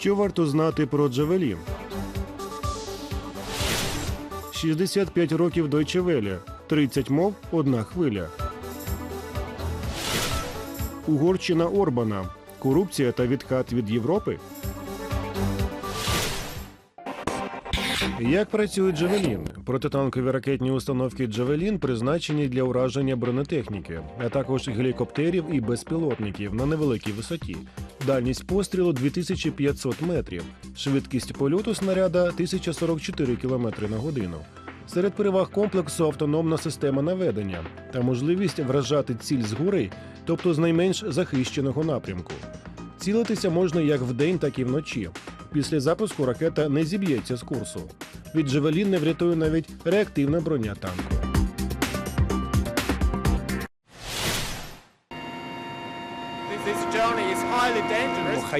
Що варто знати про Джавелін? 65 років Welle. 30 мов одна хвиля. Угорщина Орбана. Корупція та відкат від Європи. Як працює Джавелін? Протитанкові ракетні установки Джавелін призначені для ураження бронетехніки, а також гелікоптерів і безпілотників на невеликій висоті. Дальність пострілу 2500 метрів, швидкість польоту снаряда 1044 км на годину. Серед переваг комплексу автономна система наведення та можливість вражати ціль згори, тобто з найменш захищеного напрямку. Цілитися можна як вдень, так і вночі. Після запуску ракета не зіб'ється з курсу. Від Джавелін не врятує навіть реактивна броня танку.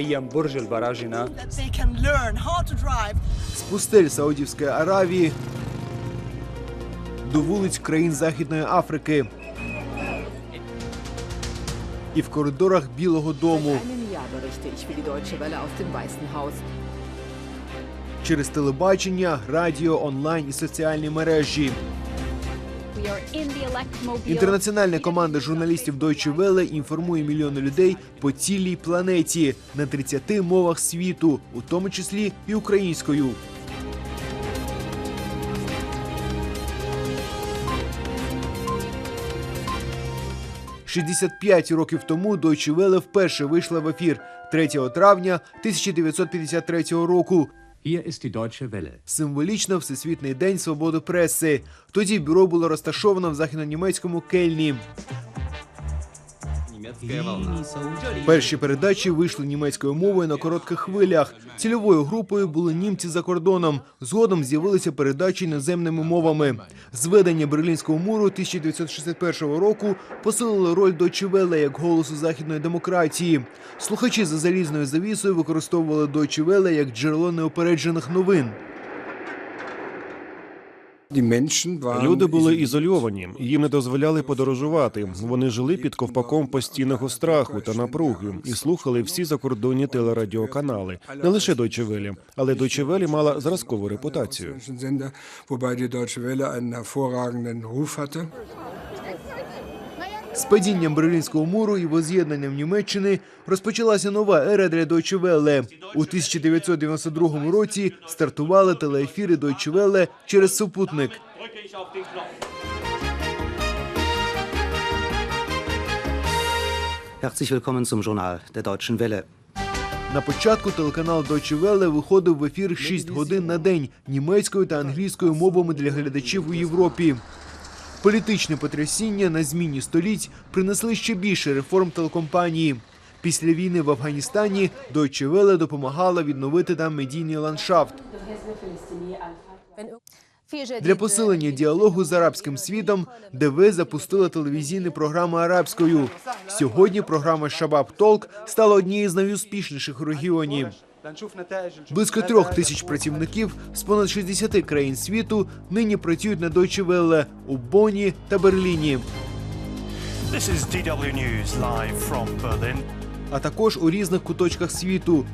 dangerous. مخيم برج البراجنة that they can learn how to drive з пустель Саудівської Аравії до вулиць країн Західної Африки і в коридорах Білого Дому einem Jahr berichte ich für die Deutsche Welle aus dem Weißen Haus. через телебачення, радіо, онлайн і соціальні мережі. Інтернаціональна команда журналістів Deutsche Welle інформує мільйони людей по цілій планеті на 30 мовах світу, у тому числі і українською. «65 років тому Deutsche Welle вперше вийшла в ефір 3 травня 1953 року. Hier ist die Deutsche Welle. Символічно Всесвітний день свободи преси. Тоді бюро було розташовано в західнонімецькому Кельні. Перші передачі вийшли німецькою мовою на коротких хвилях. Цільовою групою були німці за кордоном. Згодом з'явилися передачі іноземними мовами. Зведення Берлінського муру 1961 року посилило роль Deutsche Welle як голосу західної демократії. Слухачі за залізною завісою використовували Deutsche Welle як джерело неопереджених новин. Люди були ізольовані, їм не дозволяли подорожувати. Вони жили під ковпаком постійного страху та напруги і слухали всі закордонні телерадіоканали, не лише Deutsche Welle, але Deutsche Welle мала зразкову репутацію. З падінням Берлінського муру і воз'єднанням Німеччини розпочалася нова ера для Deutsche Welle. У 1992 році стартували телеефіри Deutsche Welle через супутник. Herzlich willkommen zum Journal der Deutschen Welle. На початку телеканал Deutsche Welle виходив в ефір 6 годин на день німецькою та англійською мовами для глядачів у Європі. Політичне потрясіння на зміні століть принесли ще більше реформ телекомпанії. Після війни в Афганістані Deutsche Welle допомагала відновити там медійний ландшафт. Для посилення діалогу з арабським світом ДВ запустила телевізійні програми арабською. Сьогодні програма Шабаб Толк стала однією з найуспішніших у регіоні. Близько трьох тисяч працівників з понад 60 країн світу нині працюють на Deutsche Welle у Бонні та Берліні, This is DW News live from Berlin. а також у різних куточках світу.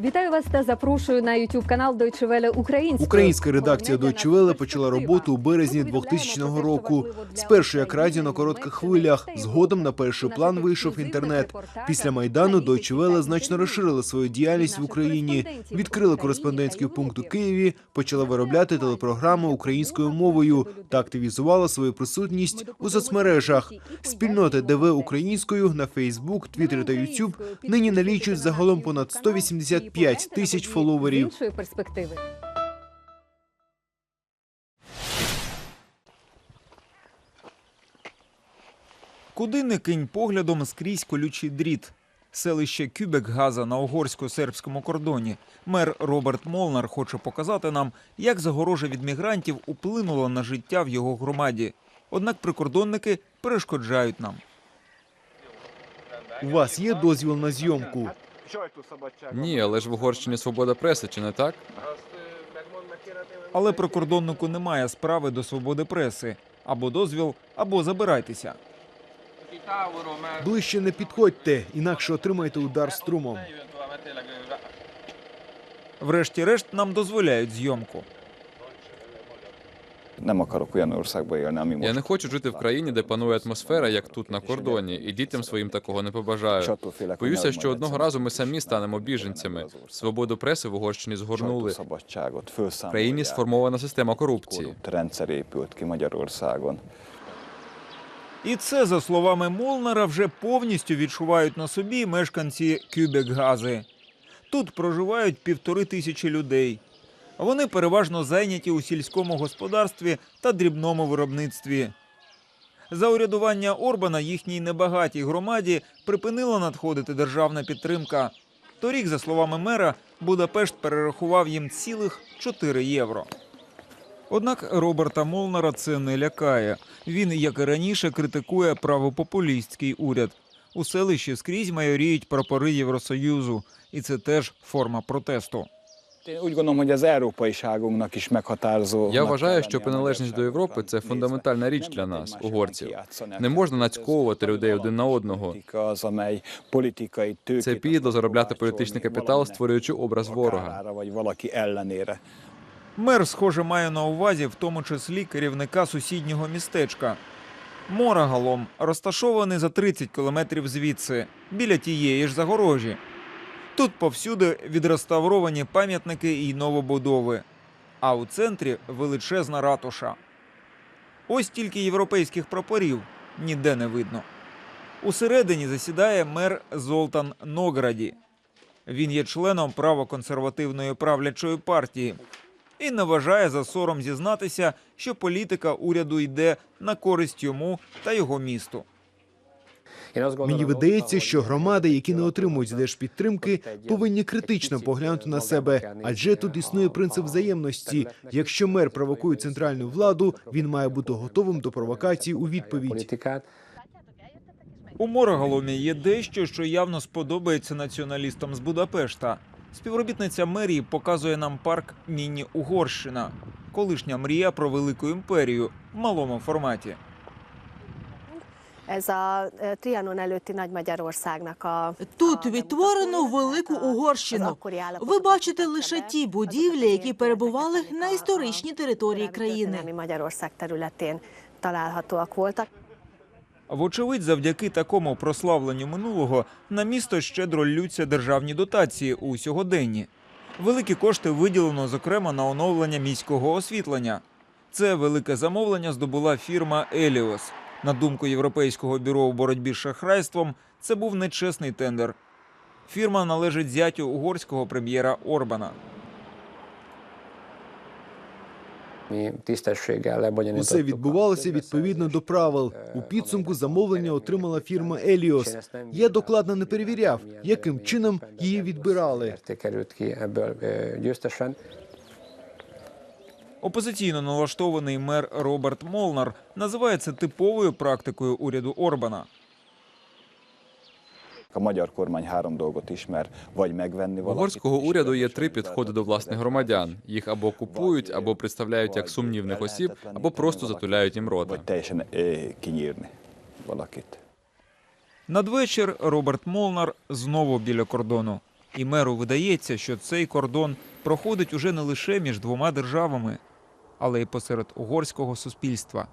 Вітаю вас та запрошую на YouTube канал Deutsche Welle українською. Українська редакція Deutsche Welle почала роботу у березні 2000 року. Спершу як радіо на коротких хвилях. Згодом на перший план вийшов інтернет. Після майдану Deutsche Welle значно розширила свою діяльність в Україні. Відкрила кореспондентський пункт у Києві, почала виробляти телепрограми українською мовою та активізувала свою присутність у соцмережах. Спільноти ДВ українською на Фейсбук, Твіттер та Ютуб нині налічують загалом понад 185 тисяч фоловерів. Іншої перспективи. Куди не кинь поглядом скрізь колючий дріт. Селище Кюбек Газа на угорсько-сербському кордоні. Мер Роберт Молнар хоче показати нам, як загорожа від мігрантів уплинула на життя в його громаді. Однак прикордонники перешкоджають нам. У вас є дозвіл на зйомку? Ні, але ж в Угорщині свобода преси, чи не так? Але прикордоннику немає справи до свободи преси. Або дозвіл, або забирайтеся. Ближче не підходьте, інакше отримаєте удар струмом. Врешті-решт нам дозволяють зйомку. Nem akarok olyan országba élni, ami Я не хочу жити в країні, де панує атмосфера, як тут на кордоні, і дітям своїм такого не побажаю. Боюся, що одного разу ми самі станемо біженцями. Свободу преси в Угорщині згорнули. В країні сформована система корупції. І це, за словами Молнера, вже повністю відчувають на собі мешканці Кюбек-Гази. Тут проживають півтори тисячі людей. Вони переважно зайняті у сільському господарстві та дрібному виробництві. За урядування Орбана їхній небагатій громаді припинила надходити державна підтримка. Торік, за словами мера, Будапешт перерахував їм цілих 4 євро. Однак Роберта Молнера це не лякає. Він, як і раніше, критикує правопопулістський уряд. У селищі скрізь майоріють прапори Євросоюзу, і це теж форма протесту. Я вважаю, що приналежність до Європи це фундаментальна річ для нас, угорців. Не можна нацьковувати людей один на одного. Це підло заробляти політичний капітал, створюючи образ ворога. Мер, схоже, має на увазі в тому числі керівника сусіднього містечка. Морагалом розташований за 30 кілометрів звідси, біля тієї ж загорожі. Тут повсюди відреставровані пам'ятники і новобудови, а у центрі величезна ратуша. Ось тільки європейських прапорів ніде не видно. Усередині засідає мер Золтан Нограді. Він є членом правоконсервативної правлячої партії і не вважає за сором зізнатися, що політика уряду йде на користь йому та його місту. Мені видається, що громади, які не отримують держпідтримки, повинні критично поглянути на себе, адже тут існує принцип взаємності. Якщо мер провокує центральну владу, він має бути готовим до провокацій у відповідь. У Морагаломі є дещо, що явно сподобається націоналістам з Будапешта. Співробітниця мерії показує нам парк Міні Угорщина, колишня мрія про велику імперію в малому форматі. Ez a Trianon előtti Nagy Magyarországnak a Тут відтворено велику Угорщину. Ви бачите лише ті будівлі, які перебували на історичній території країни. Magyarország területén találhatóak voltak. Вочевидь, завдяки такому прославленню минулого на місто щедро ллються державні дотації у сьогоденні. Великі кошти виділено, зокрема, на оновлення міського освітлення. Це велике замовлення здобула фірма Еліос. На думку Європейського бюро у боротьбі з шахрайством, це був нечесний тендер. Фірма належить зятю угорського прем'єра Орбана. Усе відбувалося відповідно до правил. У підсумку замовлення отримала фірма Еліос. Я докладно не перевіряв, яким чином її відбирали. Опозиційно налаштований мер Роберт Молнар називає це типовою практикою уряду Орбана. A magyar kormány három dolgot ismer, vagy megvenni В valakit, угорського уряду є три підходи до власних громадян: їх або купують, або представляють як сумнівних осіб, або просто затуляють їм рота. vagy teljesen kinyírni valakit. Надвечір Роберт Молнар знову біля кордону. І меру видається, що цей кордон проходить уже не лише між двома державами, але й посеред угорського суспільства.